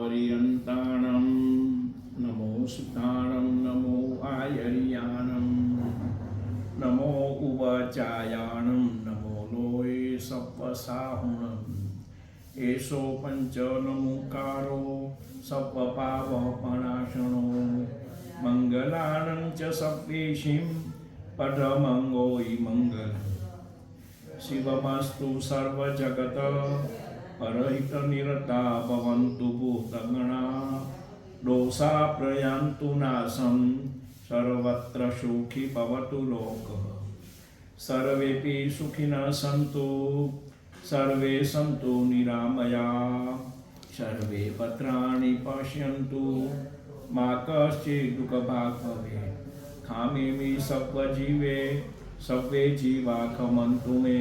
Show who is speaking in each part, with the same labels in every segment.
Speaker 1: पर्यन्ताणं नमो सुताणं नमो आयर्याणं नमो उवचायाणं नमो लोये सप्पसाहुणम् एषो पञ्चनमुकारो सप्पपावपणाशनो मङ्गलानं च सप्पेशिं पदमङ्गोयि मङ्गलम् शिवमस्तु सर्वजगत અરહિત નિરતા ભવન્તુ ભૂતગણા દોષા પ્રયાન્તુ નાશમ સર્વત્ર સુખી ભવતુ લોક સર્વેપી સુખિના સંતુ સર્વે સંતુ નિરામયા સર્વે પત્રાણી પશ્યંતુ મા કશ્ચિત દુઃખભાગ ભવે ખામેમી સર્વ જીવે સર્વે જીવા ખમંતુ મે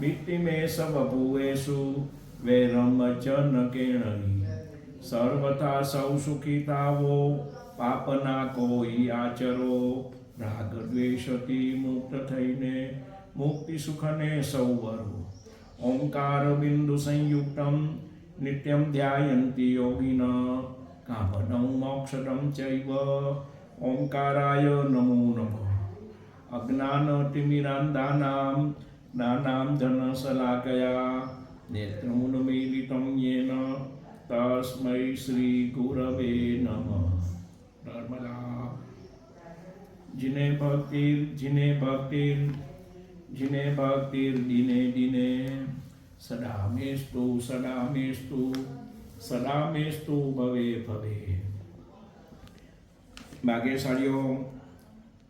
Speaker 1: ભીતિ મે સર્વ ભુવેષુ વૈરમચન કેણની સર્વથા સૌ સુખિતાવો પાપના કોઈ આચરો રાગ દ્વેષથી મુક્ત થઈને મુક્તિ સુખને સૌ વરો ઓંકાર બિંદુ સંયુક્તમ નિત્યમ ધ્યાયંતિ યોગિન કામદં મોક્ષદં ચૈવ ઓંકારાય નમો નમઃ અજ્ઞાન તિમિરાંધાનામ નાનામ ધનશલાકયા नेत्रमुन्मीलितं येन तस्मै श्रीगुरवे नमः नर्मदा जिने भक्तिर् जिने भक्तिर् जिने भक्तिर्दिने दिने सदा मेस्तु सदा मेस्तु સદા મેસ્તુ ભવે ભવે ભાગ્યશાળીઓ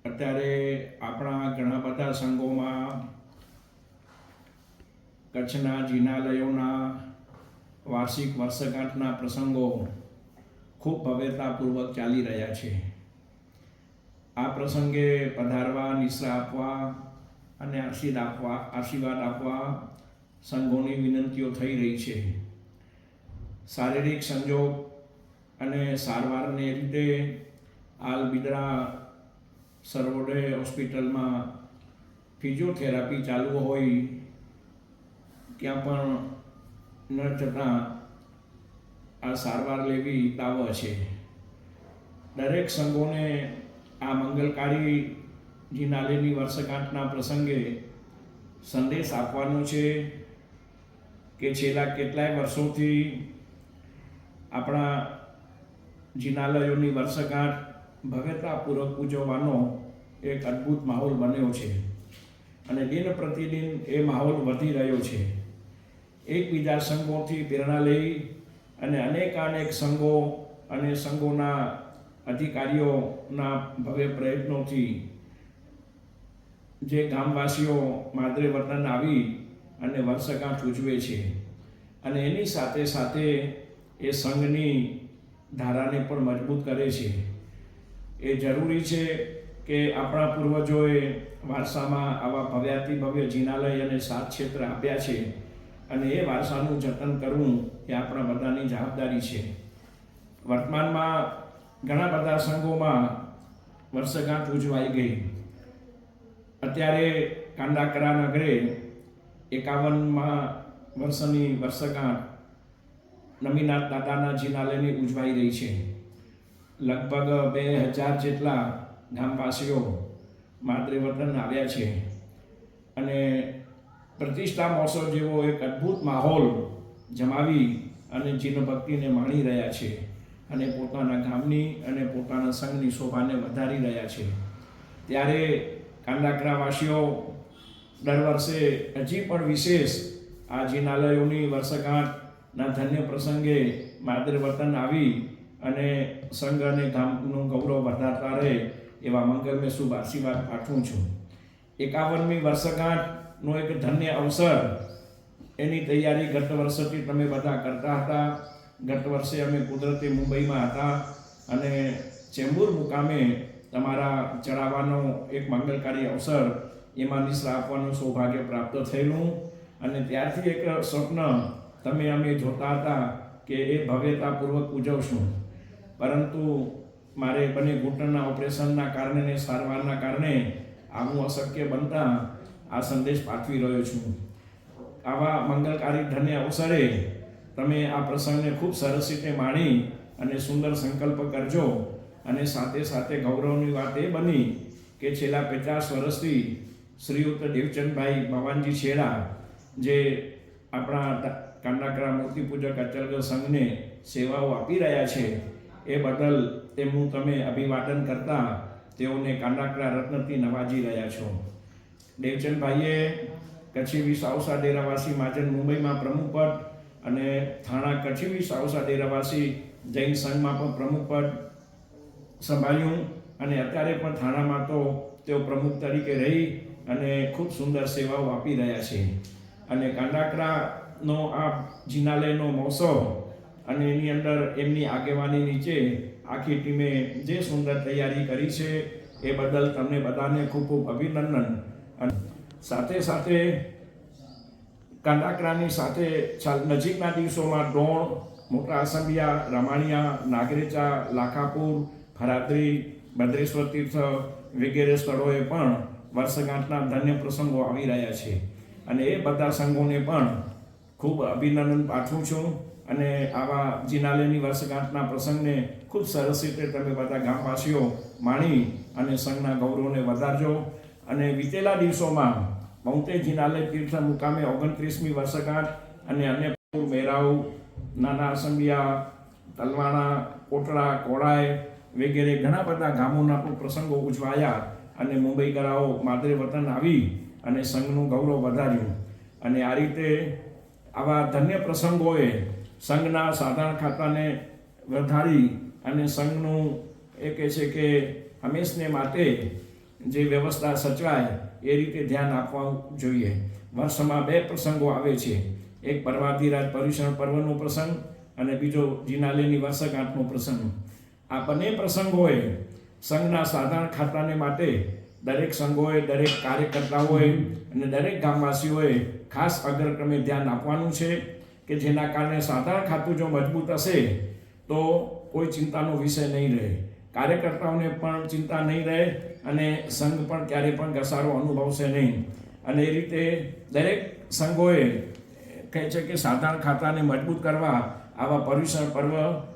Speaker 1: અત્યારે આપણા ઘણા બધા સંઘોમાં કચ્છના, જિનાલયોના, વાર્ષિક વર્ષગાંઠના પ્રસંગો ખૂબ ભવ્યતાપૂર્વક ચાલી રહ્યા છે. આ પ્રસંગે પધારવા, નિશ્રા આપવા અને આશીર્વાદ આપવા આશીર્વાદ આપવા સંઘોની વિનંતીઓ થઈ રહી છે. શારીરિક સંજોગ અને સારવારને લીધે હાલ બિદરા સર્વોદય હોસ્પિટલમાં ફિઝિયોથેરાપી ચાલુ હોય ત્યાં પણ ન જતાં આ સારવાર લેવી તાવ છે. દરેક સંઘોને આ મંગલકારી જિનાલેની વર્ષગાંઠના પ્રસંગે સંદેશ આપવાનો છે કે છેલ્લા કેટલાય વર્ષોથી આપણા જિનાલયોની વર્ષગાંઠ ભવ્યતાપૂર્વક ઉજવવાનો એક અદ્ભુત માહોલ બન્યો છે. અને દિન પ્રતિદિન એ માહોલ વધી રહ્યો છે. એકબીજા સંઘોથી પ્રેરણા લઈ અને અનેકાનેક સંઘો અને સંઘોના અધિકારીઓના ભવ્ય પ્રયત્નોથી જે ગામવાસીઓ માદરે વર્ણન આવી અને વર્ષગાંઠ ઉજવે છે. અને એની સાથે સાથે એ સંઘની ધારાને પણ મજબૂત કરે છે. એ જરૂરી છે કે આપણા પૂર્વજોએ વારસામાં આવા ભવ્યાતિ ભવ્ય જિનાલય અને સાત ક્ષેત્ર આપ્યા છે. અને એ વારસાનું જતન કરવું એ આપણા બધાની જવાબદારી છે. વર્તમાનમાં ઘણા બધા સંઘોમાં વર્ષગાંઠ ઉજવાઈ ગઈ. અત્યારે કાંડાકરા નગરે એકાવનમાં વર્ષની વર્ષગાંઠ નમીનાથ દાદાના જિનાલયની ઉજવાઈ રહી છે. લગભગ બે હજાર જેટલા ગામવાસીઓ વતન આવ્યા છે. અને પ્રતિષ્ઠા મહોત્સવ જેવો એક અદ્ભુત માહોલ જમાવી અને જીર્ણભક્તિને ભક્તિને માણી રહ્યા છે અને પોતાના ગામની અને પોતાના સંઘની શોભાને વધારી રહ્યા છે. ત્યારે કાંડાકરાવાસીઓ દર વર્ષે હજી પણ વિશેષ આ જિનાલયોની વર્ષગાંઠના ધન્ય પ્રસંગે માતૃ વતન આવી અને સંઘ અને ગામનું ગૌરવ વધારતા રહે એવા મંગલમય શુભ આશીર્વાદ પાઠવું છું. એકાવનમી વર્ષગાંઠનો એક ધન્ય અવસર. એની તૈયારી ગત વર્ષથી તમે બધા કરતા હતા. ગત વર્ષે અમે કુદરતી મુંબઈમાં હતા અને ચેમ્બુર મુકામે તમારા ચડાવવાનો એક મંગલકારી અવસર એમાં નિશ્રા આપવાનું સૌભાગ્ય પ્રાપ્ત થયેલું. અને ત્યારથી એક સ્વપ્ન તમે અમે જોતા હતા કે એ ભવ્યતાપૂર્વક ઉજવશું. પરંતુ મારે બંને ઘૂંટણના ઓપરેશનના કારણે ને સારવારના કારણે આવું અશક્ય બનતા આ સંદેશ પાઠવી રહ્યો છું. આવા મંગલકારી ધન્ય અવસરે તમે આ પ્રસંગને ખૂબ સરસ રીતે માણી અને સુંદર સંકલ્પ કરજો અને સાથે સાથે ગૌરવની વાત એ બની કે છેલ્લા પચાસ વર્ષથી શ્રીયુક્ત દેવચંદભાઈ ભવાનજી છેડા, જે આપણા કાંડાકરા મૂર્તિ મૂર્તિપૂજક અચલગર સંઘને સેવાઓ આપી રહ્યા છે, એ બદલ તેમનું તમે અભિવાદન કરતા તેઓને કાંડાકરા રત્નથી નવાજી રહ્યા છો. દેવચંદભાઈએ કચ્છી વિસાવસા ડેરાવાસી માજન મુંબઈમાં પ્રમુખ પદ અને થાણા કચ્છી વિસાવસા ડેરાવાસી જૈન સંઘમાં પણ પ્રમુખ પદ સંભાળ્યું અને અત્યારે પણ થાણામાં તો તેઓ પ્રમુખ તરીકે રહી અને ખૂબ સુંદર સેવાઓ આપી રહ્યા છે. અને કાંડાકરાનો આ જિનાલયનો મહોત્સવ અને એની અંદર એમની આગેવાની નીચે આખી ટીમે જે સુંદર તૈયારી કરી છે એ બદલ તમને બધાને ખૂબ ખૂબ અભિનંદન. અને સાથે સાથે કાંડાકરાની સાથે નજીકના દિવસોમાં ડોણ મોટા આસંબિયા, રમાણિયા, નાગરેચા, લાખાપુર, ફરાદરી ભદ્રેશ્વર તીર્થ વગેરે સ્થળોએ પણ વર્ષગાંઠના ધન્ય પ્રસંગો આવી રહ્યા છે. અને એ બધા સંઘોને પણ ખૂબ અભિનંદન પાઠવું છું અને આવા જિનાલયની વર્ષગાંઠના પ્રસંગને ખૂબ સરસ રીતે તમે બધા ગામવાસીઓ માણી અને સંઘના ગૌરવને વધારજો. અને વિતેલા દિવસોમાં મૌતેજી નાલે તીર્થ મુકામે ઓગણત્રીસમી વર્ષગાંઠ અને અન્ય મેરાઉ, નાના અસંબિયા, તલવાણા, કોટડા કોડાય વગેરે ઘણા બધા ગામોના પણ પ્રસંગો ઉજવાયા અને મુંબઈકરાઓ માદરે વતન આવી અને સંઘનું ગૌરવ વધાર્યું. અને આ રીતે આવા ધન્ય પ્રસંગોએ સંઘના સાધારણ ખાતાને વધારી અને સંઘનું એ કહે છે કે હંમેશને માટે જે વ્યવસ્થા સચવાય એ રીતે ધ્યાન આપવા જોઈએ. વર્ષમાં બે પ્રસંગો આવે છે. એક પર્વાધિરાજ પર્યુષણ પર્વનો પ્રસંગ અને બીજો જીનાલેની વર્ષગાંઠનો પ્રસંગ. આ બંને પ્રસંગોએ સંઘના સાધારણ ખાતાને માટે દરેક સંઘોએ, દરેક કાર્યકર્તાઓએ અને દરેક ગામવાસીઓએ ખાસ અગ્રક્રમે ધ્યાન આપવાનું છે કે જેના કારણે સાધારણ ખાતું જો મજબૂત હશે તો કોઈ ચિંતાનો વિષય નહીં રહે. કાર્યકર્તાઓને પણ ચિંતા નહીં રહે અને સંઘ પણ ક્યારેય પણ ઘસારો અનુભવશે નહીં. અને એ રીતે દરેક સંઘોએ કહે છે કે સાધારણ ખાતાને મજબૂત કરવા આવા પર્યુષણ પર્વ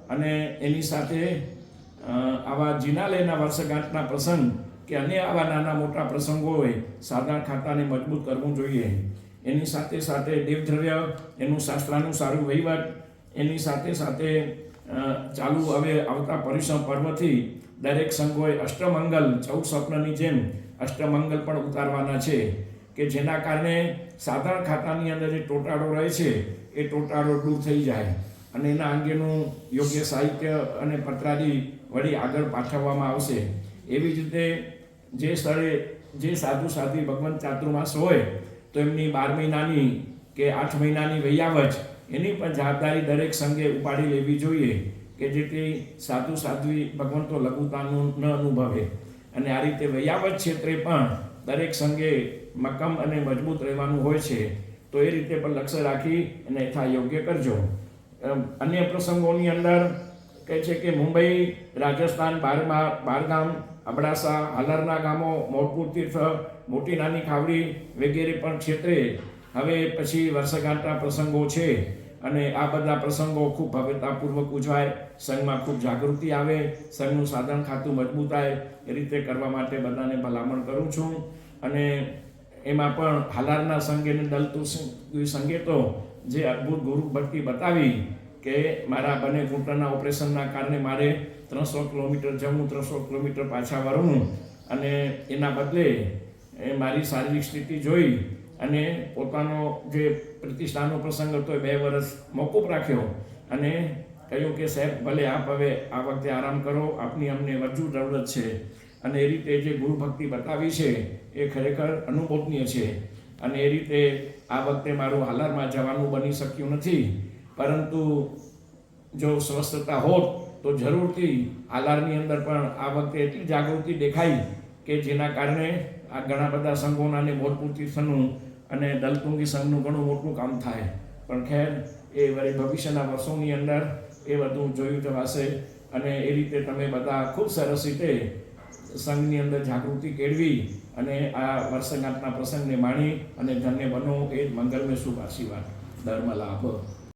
Speaker 1: અને એની સાથે આવા જિનાલયના વર્ષગાંઠના પ્રસંગ કે અન્ય આવા નાના મોટા પ્રસંગોએ સાધારણ ખાતાને મજબૂત કરવું જોઈએ. એની સાથે સાથે દેવદ્રવ્ય, એનું શાસ્ત્રાનું સારું વહીવટ, એની સાથે સાથે ચાલુ હવે આવતા પર્યુષણ પર્વથી દરેક સંઘોએ અષ્ટમંગલ, ચૌદ સ્વપ્નની જેમ અષ્ટમંગલ પણ ઉતારવાના છે કે જેના કારણે સાધારણ ખાતાની અંદર જે ટોટાળો રહે છે, એ ટોટાળો દૂર થઈ જાય અને એના અંગેનું યોગ્ય સાહિત્ય અને પત્રાદી વળી આગળ પાઠવવામાં આવશે. એવી જ રીતે જે સ્થળે જે સાધુ સાધ્વી ભગવંત ચાતુર્માસ હોય, તો એમની બાર મહિનાની કે આઠ મહિનાની વૈયાવજ એની પણ જવાબદારી દરેક સંઘે ઉપાડી લેવી જોઈએ કે જેથી સાધુ સાધ્વી ભગવંતો લઘુતાનું ન અનુભવે. અને આ રીતે વૈયાવત ક્ષેત્રે પણ દરેક સંઘે મક્કમ અને મજબૂત રહેવાનું હોય છે, તો એ રીતે પણ લક્ષ્ય રાખી અને યથા યોગ્ય કરજો અન્ય પ્રસંગોની અંદર કહે છે કે મુંબઈ, રાજસ્થાન, બારમા, બારગામ, અબડાસા, હાલરના ગામો મોટપુર તીર્થ, મોટી નાની ખાવડી વગેરે પણ ક્ષેત્રે હવે પછી વર્ષગાંઠના પ્રસંગો છે. અને આ બધા પ્રસંગો ખૂબ ભવ્યતાપૂર્વક ઉજવાય, સંઘમાં ખૂબ જાગૃતિ આવે, સંઘનું સાધન ખાતું મજબૂત થાય એ રીતે કરવા માટે બધાને ભલામણ કરું છું. અને એમાં પણ હાલારના સંઘે અને દલતુ સંકેતો જે અદ્ભુત ગુરુ ભક્તિ બતાવી કે મારા બંને ઘૂંટણના ઓપરેશનના કારણે મારે ત્રણસો કિલોમીટર જવું, ત્રણસો કિલોમીટર પાછા વળવું અને એના બદલે એ મારી શારીરિક સ્થિતિ જોઈ અને પોતાનો જે પ્રતિષ્ઠાનો પ્રસંગ હતો એ બે વર્ષ મોકૂફ રાખ્યો અને કહ્યું કે, સાહેબ, ભલે આપ હવે આ વખતે આરામ કરો, આપની અમને વધુ જરૂરત છે. અને એ રીતે જે ગુરુ ભક્તિ બતાવી છે એ ખરેખર અનુભવનીય છે. અને એ રીતે આ વખતે મારું હાલારમાં જવાનું બની શક્યું નથી. પરંતુ જો સ્વસ્થતા હોત, તો જરૂરથી આલારની અંદર પણ આ વખતે એટલી જાગૃતિ દેખાઈ કે જેના કારણે આ ઘણા બધા સંઘોના અને મોટપુર તીર્થનું અને દલતુંગી સંઘનું ઘણું મોટું કામ થાય. પણ ખેર, એ વળી ભવિષ્યના વર્ષોની અંદર એ બધું જોયું જવાશે અને એ રીતે તમે બધા ખૂબ સરસ રીતે સંઘની અંદર જાગૃતિ કેળવી અને આ વર્ષગાંઠના પ્રસંગને માણી અને ધન્ય બનો. એ મંગલમય શુભ આશીર્વાદ. ધર્મ લાભ.